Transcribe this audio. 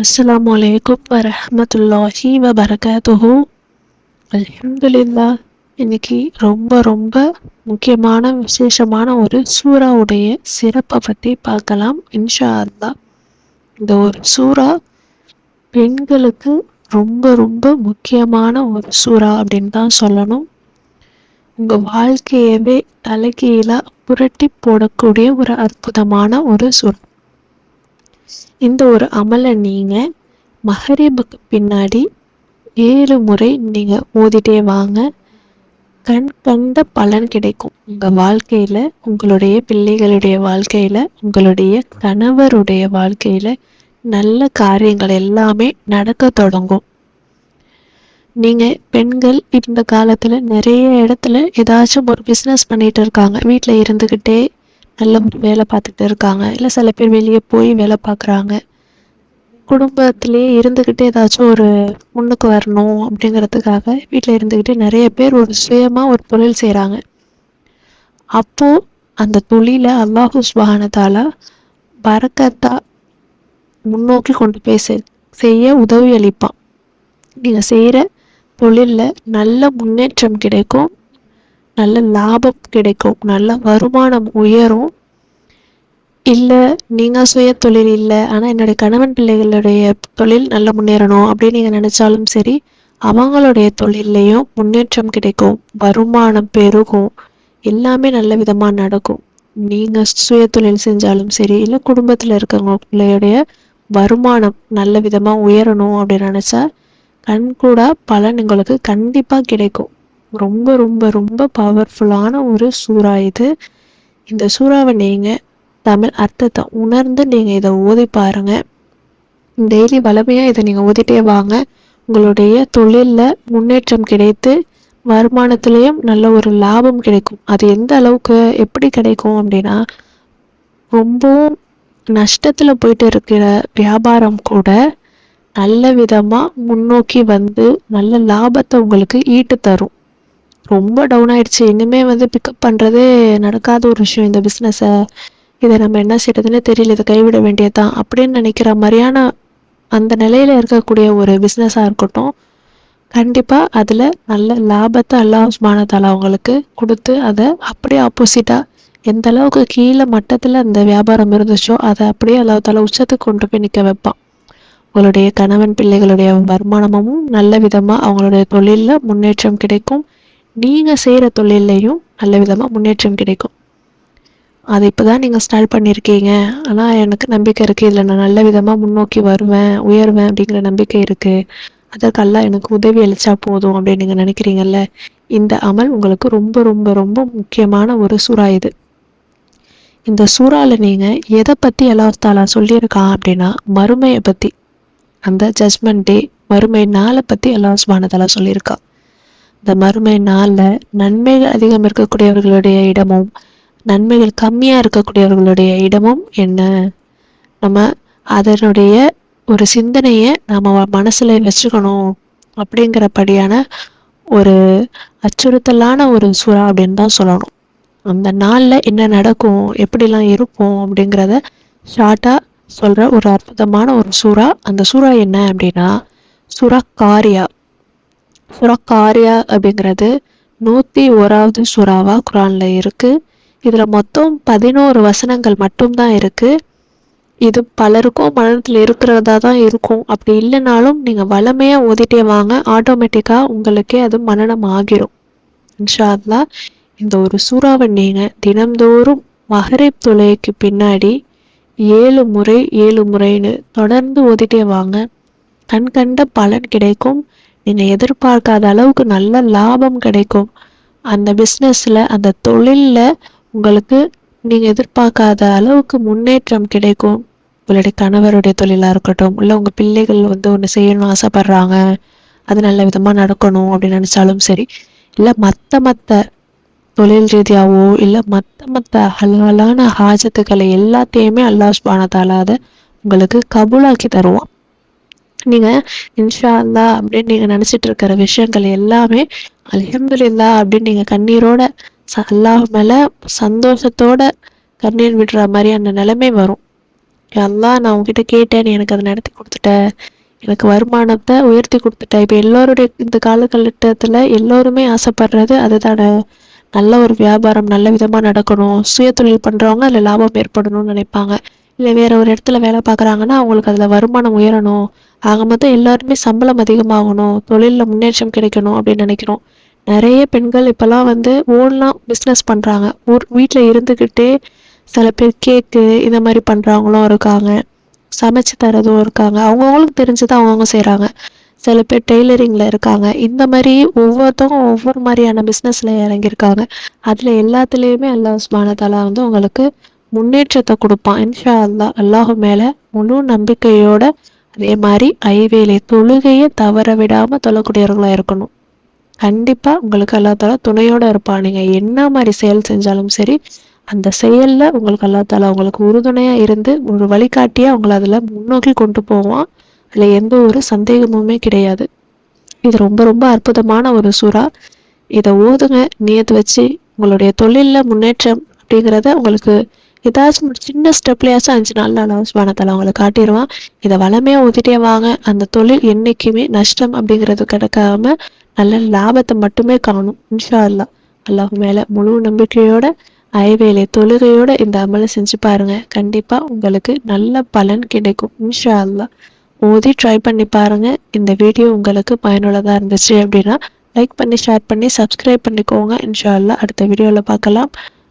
அஸ்ஸலாமு அலைக்கும் வரஹ்மத்துல்லாஹி வபரகாத்துஹு அல்ஹம்துலில்லா இன்னைக்கு ரொம்ப ரொம்ப முக்கியமான விசேஷமான ஒரு சூறாவுடைய சிறப்பை பற்றி பார்க்கலாம். இன்ஷா அல்லா இந்த ஒரு சூறா பெண்களுக்கு ரொம்ப ரொம்ப முக்கியமான ஒரு சூறா அப்படின்னு தான் சொல்லணும். உங்கள் வாழ்க்கையவே தலைகீழாக புரட்டி போடக்கூடிய ஒரு அற்புதமான ஒரு சூறா. இந்த ஒரு அமலை நீங்கள் மஹரீபுக்கு பின்னாடி ஏழு முறை நீங்கள் ஓதிட்டே வாங்க. கண் கண்ட பலன் கிடைக்கும். உங்கள் வாழ்க்கையில் உங்களுடைய பிள்ளைகளுடைய வாழ்க்கையில் உங்களுடைய கணவருடைய வாழ்க்கையில் நல்ல காரியங்கள் எல்லாமே நடக்க தொடங்கும். நீங்கள் பெண்கள் இந்த காலத்தில் நிறைய இடத்துல ஏதாச்சும் ஒரு பிஸ்னஸ் பண்ணிகிட்டு இருக்காங்க. வீட்டில் இருந்துக்கிட்டே நல்ல வேலை பார்த்துக்கிட்டு இருக்காங்க. இல்லை சில பேர் வெளியே போய் வேலை பார்க்குறாங்க. குடும்பத்திலே இருந்துக்கிட்டே ஏதாச்சும் ஒரு முன்னுக்கு வரணும் அப்படிங்கிறதுக்காக வீட்டில் இருந்துக்கிட்டே நிறைய பேர் ஒரு சுயமாக ஒரு தொழில் செய்கிறாங்க அப்போது அந்த தொழிலை அல்லாஹு சுபானத்தால பறக்கத்தா முன்னோக்கி கொண்டு போய் செ செய்ய உதவி அளிப்பான். நீங்கள் செய்கிற தொழிலில் நல்ல முன்னேற்றம் கிடைக்கும். நல்ல லாபம் கிடைக்கும் நல்ல வருமானம் உயரும். இல்லை நீங்கள் சுய தொழில் இல்லை ஆனால் என்னுடைய கணவன் பிள்ளைகளுடைய தொழில் நல்லா முன்னேறணும் அப்படின்னு நீங்கள் நினச்சாலும் சரி அவங்களுடைய தொழில்லையும் முன்னேற்றம் கிடைக்கும் வருமானம் பெருகும் எல்லாமே நல்ல விதமாக நடக்கும். நீங்கள் சுய தொழில் செஞ்சாலும் சரி இல்லை குடும்பத்தில் இருக்கிறவங்களுடைய வருமானம் நல்ல விதமாக உயரணும் அப்படின்னு நினச்சா கண்கூடா பலன் உங்களுக்கு கண்டிப்பாக கிடைக்கும். ரொம்ப ரொம்ப ரொம்ப பவர்ஃபுல்லான ஒரு சூறா இது. இந்த சூறாவை நீங்கள் தமிழ் அர்த்தத்தை உணர்ந்து நீங்கள் இதை ஓதி பாருங்கள் டெய்லி வளமையாக இதை நீங்கள் ஓதிட்டே வாங்க. உங்களுடைய தொழிலில் முன்னேற்றம் கிடைத்து வருமானத்துலேயும் நல்ல ஒரு லாபம் கிடைக்கும். அது எந்த அளவுக்கு எப்படி கிடைக்கும் அப்படின்னா ரொம்பவும் நஷ்டத்தில் போயிட்டு இருக்கிற வியாபாரம் கூட நல்ல விதமாக முன்னோக்கி வந்து நல்ல லாபத்தை உங்களுக்கு ஈட்டு தரும். ரொம்ப டவுன் ஆயிடுச்சு இனிமே வந்து பிக்கப் பண்ணுறதே நடக்காத ஒரு விஷயம் இந்த பிஸ்னஸை இதை நம்ம என்ன செய்யறதுன்னு தெரியல. இதை கைவிட வேண்டியதுதான் அப்படின்னு நினைக்கிற மாதிரியான அந்த நிலையில இருக்கக்கூடிய ஒரு பிஸ்னஸாக இருக்கட்டும். கண்டிப்பாக அதில் நல்ல லாபத்தை அல்லாஹ் சுபானத்தால அவங்களுக்கு கொடுத்து அதை அப்படியே ஆப்போசிட்டாக எந்த அளவுக்கு கீழே மட்டத்தில் அந்த வியாபாரம் இருந்துச்சோ அதை அப்படியே அல்லாஹால உச்சத்துக்கு கொண்டு போய் நிற்க வைப்பான். உங்களுடைய கணவன் பிள்ளைகளுடைய வருமானமும் நல்ல விதமாக அவங்களுடைய தொழிலில் முன்னேற்றம் கிடைக்கும். நீங்கள் செய்கிற தொழிலையும் நல்ல விதமாக முன்னேற்றம் கிடைக்கும். அது இப்போ தான் நீங்கள் ஸ்டார்ட் பண்ணியிருக்கீங்க ஆனால் எனக்கு நம்பிக்கை இருக்குது இதில் நான் நல்ல விதமாக முன்னோக்கி வருவேன் உயர்வேன் அப்படிங்கிற நம்பிக்கை இருக்குது அதற்கெல்லாம் எனக்கு உதவி அளித்தா போதும் அப்படின்னு நீங்கள் நினைக்கிறீங்கல்ல? இந்த அமல் உங்களுக்கு ரொம்ப ரொம்ப ரொம்ப முக்கியமான ஒரு சூறா இது. இந்த சூறாவில் நீங்கள் எதை பற்றி அல்லாஹாலா சொல்லியிருக்கான் அப்படின்னா மறுமையை பற்றி அந்த ஜட்மெண்ட் டே மறுமை நாளை பற்றி அல்லாஹ் சுபானதாலா சொல்லியிருக்கான் இந்த மறுமை நாளில் நன்மைகள் அதிகம் இருக்கக்கூடியவர்களுடைய இடமும் நன்மைகள் கம்மியாக இருக்கக்கூடியவர்களுடைய இடமும் என்ன? நம்ம அதனுடைய ஒரு சிந்தனையை நம்ம மனசில் வச்சுக்கணும் அப்படிங்கிறபடியான ஒரு அச்சுறுத்தலான ஒரு சூறா அப்படின்னு தான் சொல்லணும். அந்த நாளில் என்ன நடக்கும் எப்படிலாம் இருப்போம் அப்படிங்கிறத ஷார்ட்டாக சொல்கிற ஒரு அற்புதமான ஒரு சூறா. அந்த சூறா என்ன அப்படின்னா சுரா காரியா சுரா காரியா அப்படிங்கிறது நூற்றி ஓராவது சுறாவாக குரானில் இருக்குது இதில் மொத்தம் பதினோரு வசனங்கள் மட்டும்தான் இருக்குது இது பலருக்கும் மனத்தில் இருக்கிறதா தான் இருக்கும். அப்படி இல்லைனாலும் நீங்கள் வளமையாக ஓதிட்டே வாங்க ஆட்டோமேட்டிக்காக உங்களுக்கே அது மனநம் ஆகிரும். இன்ஷால்லா இந்த ஒரு சூறாவை நீங்கள் தினம்தோறும் மகரிப் தொலைக்கு பின்னாடி ஏழு முறை ஏழு முறைன்னு தொடர்ந்து ஓதிட்டே வாங்க. கண் கண்ட பலன் கிடைக்கும். நீங்கள் எதிர்பார்க்காத அளவுக்கு நல்ல லாபம் கிடைக்கும். அந்த பிஸ்னஸில் அந்த தொழிலில் உங்களுக்கு நீங்கள் எதிர்பார்க்காத அளவுக்கு முன்னேற்றம் கிடைக்கும். உங்களுடைய கணவருடைய தொழிலாக இருக்கட்டும் இல்லை உங்கள் பிள்ளைகள் வந்து ஒன்று செய்யணும்னு ஆசைப்பட்றாங்க அது நல்ல விதமாக நடக்கணும் அப்படின்னு நினச்சாலும் சரி இல்லை மற்ற மற்ற தொழில் ரீதியாகவோ இல்லை மற்ற மற்ற ஹலாலான ஹாஜத்துக்களை எல்லாத்தையுமே அல்லாஹ் சுபானத்தால அதை உங்களுக்கு கபூலாக்கி தருவான். நீங்கள் இன்ஷா அல்லா அப்படின்னு நீங்கள் நினச்சிட்டு இருக்கிற விஷயங்கள் எல்லாமே அல்ஹம்துலில்லா அப்படின்னு நீங்கள் கண்ணீரோட ச அல்லாஹ் மேலே சந்தோஷத்தோட கண்ணீர் விடுற மாதிரி அந்த நிலைமை வரும். எல்லாம் நான் உங்ககிட்ட கேட்டேன் நீ எனக்கு அதை நடத்தி கொடுத்துட்ட. எனக்கு வருமானத்தை உயர்த்தி கொடுத்துட்டேன் இப்போ எல்லோருடைய இந்த காலகட்டத்தில் எல்லோருமே ஆசைப்படுறது அதுதானே. நல்ல ஒரு வியாபாரம் நல்ல விதமாக நடக்கணும். சுய தொழில் பண்ணுறவங்க அதில் லாபம் ஏற்படணும்னு நினைப்பாங்க. இல்லை வேற ஒரு இடத்துல வேலை பார்க்குறாங்கன்னா அவங்களுக்கு அதில் வருமானம் உயரணும். ஆக மொத்தம் எல்லாருமே சம்பளம் அதிகமாகணும் தொழிலில் முன்னேற்றம் கிடைக்கணும் அப்படின்னு நினைக்கிறோம். நிறைய பெண்கள் இப்போல்லாம் வந்து ஓன்லாம் பிஸ்னஸ் பண்ணுறாங்க ஊர் வீட்டில் இருந்துக்கிட்டே சில பேர் கேக்கு இந்த மாதிரி பண்ணுறவங்களும் இருக்காங்க. சமைச்சு தரதும் இருக்காங்க. அவங்கவுங்களுக்கு தெரிஞ்சதை அவங்கவுங்க செய்கிறாங்க சில பேர் டெய்லரிங்கில் இருக்காங்க. இந்த மாதிரி ஒவ்வொருத்தவங்க ஒவ்வொரு மாதிரியான பிஸ்னஸில் இறங்கியிருக்காங்க. அதில் எல்லாத்துலேயுமே அல்லாஹ் சுபானத்தாலா வந்து உங்களுக்கு முன்னேற்றத்தை கொடுப்பான். இன்ஷா அல்லா அல்லாஹு மேலே முழு நம்பிக்கையோட அதே மாதிரி ஐவேலை தொழுகையை தவற விடாமல் தொழக்கூடியவர்களாக இருக்கணும். கண்டிப்பாக உங்களுக்கு அல்லா தாலா துணையோடு இருப்பான். நீங்கள் என்ன மாதிரி செயல் செஞ்சாலும் சரி அந்த செயலில் உங்களுக்கு அல்லா தாலா உங்களுக்கு உறுதுணையாக இருந்து ஒரு வழிகாட்டியாக உங்களை அதில் முன்னோக்கி கொண்டு போவான். அதில் எந்த ஒரு சந்தேகமுமே கிடையாது. இது ரொம்ப ரொம்ப அற்புதமான ஒரு சுறா. இதை ஓதுங்க நியத்து வச்சு உங்களுடைய தொழிலில் முன்னேற்றம் அப்படிங்கிறத உங்களுக்கு ஏதாச்சும் ஒரு சின்ன ஸ்டெப்லையாச்சும் அஞ்சு நாள் அல்லாஹ் சுபானத்தால் அவங்களை காட்டிடுவான் இதை வளமையாக ஊற்றிட்டே வாங்க. அந்த தொழில் என்றைக்குமே நஷ்டம் அப்படிங்கிறது கிடைக்காம நல்ல லாபத்தை மட்டுமே காணும் இன்ஷா அல்லா அல்லாஹ் மேலே முழு நம்பிக்கையோட ஐவேலை தொழுகையோட இந்த அமலை செஞ்சு பாருங்க. கண்டிப்பாக உங்களுக்கு நல்ல பலன் கிடைக்கும் இன்ஷா அல்லா ஓதி ட்ரை பண்ணி பாருங்க. இந்த வீடியோ உங்களுக்கு பயனுள்ளதாக இருந்துச்சு அப்படின்னா லைக் பண்ணி ஷேர் பண்ணி சப்ஸ்கிரைப் பண்ணிக்கோங்க. இன்ஷா அல்லா அடுத்த வீடியோவில் பார்க்கலாம்.